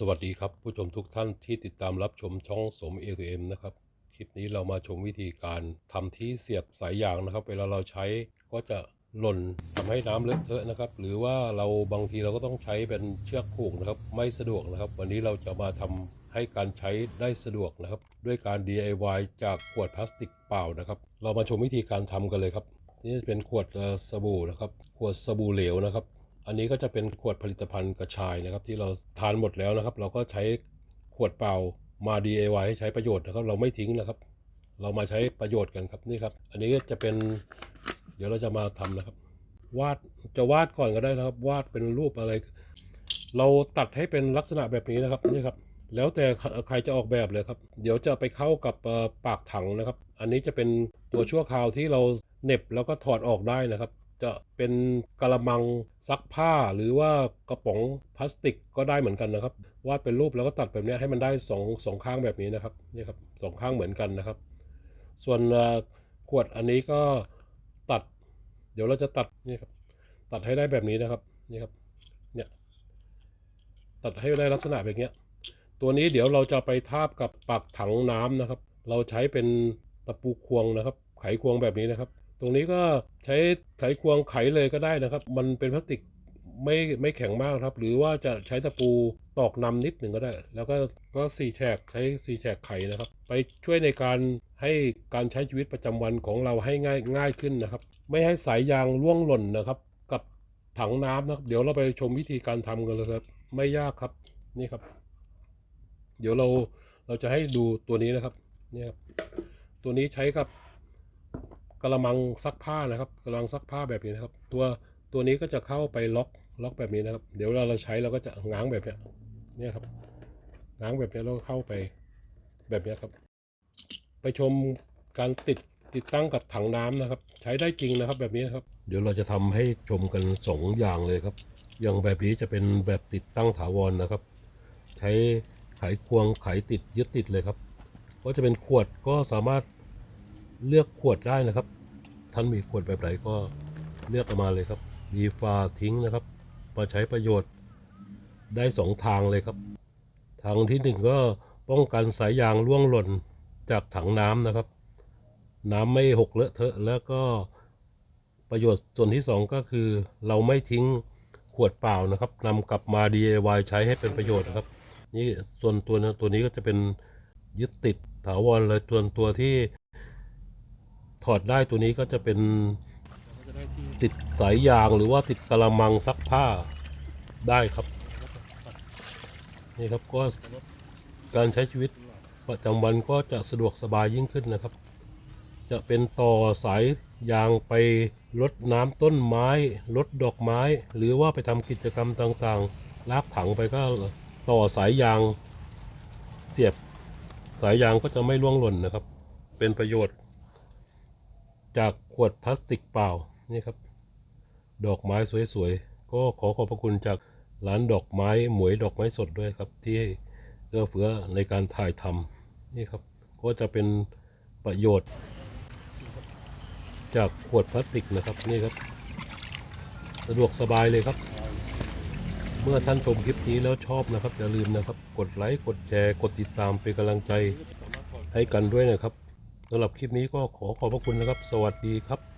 สวัสดีครับผู้ชมทุกท่านที่ติดตามรับชมช่องสม a อ m นะครับ คลิปนี้เรามาชมวิธีการทำที่เสียบสายยางนะครับ เวลาเราใช้ก็จะหล่นทำให้น้ำเลอะเทอะนะครับ หรือว่าเราบางทีเราก็ต้องใช้เป็นเชือกผูกนะครับ ไม่สะดวกนะครับ วันนี้เราจะมาทำให้การใช้ได้สะดวกนะครับ ด้วยการ DIY จากขวดพลาสติกเปล่านะครับ เรามาชมวิธีการทำกันเลยครับ นี่เป็นขวดสบู่นะครับ ขวดสบู่เหลวนะครับ อันนี้ก็จะเป็นขวดผลิตภัณฑ์กระชายนะครับ ที่เราทานหมดแล้วนะครับ เราก็ใช้ขวดเปล่ามา DIY ให้ใช้ประโยชน์นะครับ เราไม่ทิ้งนะครับ เรามาใช้ประโยชน์กันครับนี่ครับ อันนี้จะเป็น เดี๋ยวเราจะมาทำนะครับ วาดจะวาดก่อนก็ได้นะครับ วาดเป็นรูปอะไร เราตัดให้เป็นลักษณะแบบนี้นะครับนี่ครับ แล้วแต่ใครจะออกแบบเลยครับ เดี๋ยวจะไปเข้ากับปากถังนะครับ อันนี้จะเป็นตัวชั่วคราวที่เราเน็บแล้วก็ถอดออกได้นะครับ จะเป็นกระมังซักผ้าหรือว่ากระป๋องพลาสติกก็ได้เหมือนกันนะครับ วาดเป็นรูปแล้วก็ตัดแบบนี้ให้มันได้สองสองข้างแบบนี้นะครับนี่ครับสองข้างเหมือนกันนะครับ ส่วนขวดอันนี้ก็ตัด เดี๋ยวเราจะตัดนี่ครับตัดให้ได้แบบนี้นะครับนี่ครับเนี่ยตัดให้ได้ลักษณะแบบนี้ตัวนี้เดี๋ยวเราจะไปทาบกับปากถังน้ำนะครับ เราใช้เป็นตะปูควงนะครับ ไขควงแบบนี้นะครับ ตรงนี้ก็ใช้ไขควงไขเลยก็ได้นะครับ มันเป็นพลาสติกไม่ไม่แข็งมากครับ หรือว่าจะใช้ตะปูตอกนำนิดหนึ่งก็ได้ แล้วก็ก็สี่แฉกใช้สี่แฉกไขนะครับ ไปช่วยในการให้การใช้ชีวิตประจำวันของเราให้ง่ายง่ายขึ้นนะครับ ไม่ให้สายยางร่วงหล่นนะครับ กับถังน้ำนะครับ เดี๋ยวเราไปชมวิธีการทำกันเลยครับ ไม่ยากครับนี่ครับ เดี๋ยวเราเราจะให้ดูตัวนี้นะครับนี่ครับตัวนี้ใช้กับ กระมังซักผ้านะครับกระมังซักผ้าแบบนี้นะครับ ตัวตัวนี้ก็จะเข้าไปล็อกล็อกแบบนี้นะครับ เดี๋ยวเราเราใช้เราก็จะง้างแบบเนี้ยเนี่ยครับง้างแบบนี้แล้วก็เข้าไปแบบนี้ครับ ไปชมการติดติดตั้งกับถังน้ำนะครับ ใช้ได้จริงนะครับแบบนี้นะครับ เดี๋ยวเราจะทำให้ชมกันสองอย่างเลยครับ อย่างแบบนี้จะเป็นแบบติดตั้งถาวรนะครับ ใช้ไขควงไขติดยึดติดเลยครับ ก็จะเป็นขวดก็สามารถ เลือกขวดได้นะครับ ท่านมีขวดแบบไหนก็เลือกออกมาเลยครับ มีฝาทิ้งนะครับ มาใช้ประโยชน์ได้สองทางเลยครับ ทางที่หนึ่งก็ป้องกันสายยางร่วงหล่นจากถังน้ำนะครับ น้ำไม่หกเลอะเทอะ แล้วก็ประโยชน์ส่วนที่สองก็คือเราไม่ทิ้งขวดเปล่านะครับนำกลับมา DIY ใช้ให้เป็นประโยชน์นะครับนี่ส่วนตัวนะตัวนี้ก็จะเป็นยึดติดถาวรเลยตัวตัวที่ ถอดได้ตัวนี้ก็จะเป็นติดสายยางหรือว่าติดกระมังซักผ้าได้ครับนี่ครับก็การใช้ชีวิตประจำวันก็จะสะดวกสบายยิ่งขึ้นนะครับ จะเป็นต่อสายยางไปรดน้ำต้นไม้รดดอกไม้ หรือว่าไปทำกิจกรรมต่างๆ ลากถังไปก็ต่อสายยางเสียบ สายยางก็จะไม่ร่วงหล่นนะครับ เป็นประโยชน์ จากขวดพลาสติกเปล่านี่ครับ ดอกไม้สวยๆ ก็ขอขอบพระคุณจากร้านดอกไม้หมวยดอกไม้สดด้วยครับ ที่เอื้อเฟื้อในการถ่ายทำนี่ครับ ก็จะเป็นประโยชน์ จากขวดพลาสติกนะครับนี่ครับ สะดวกสบายเลยครับเมื่อท่านชมคลิปนี้แล้วชอบนะครับอย่าลืมนะครับ กดไลค์กดแชร์ กดติดตามเป็นกำลังใจให้กันด้วยนะครับ สำหรับคลิปนี้ก็ขอขอบพระคุณนะครับ สวัสดีครับ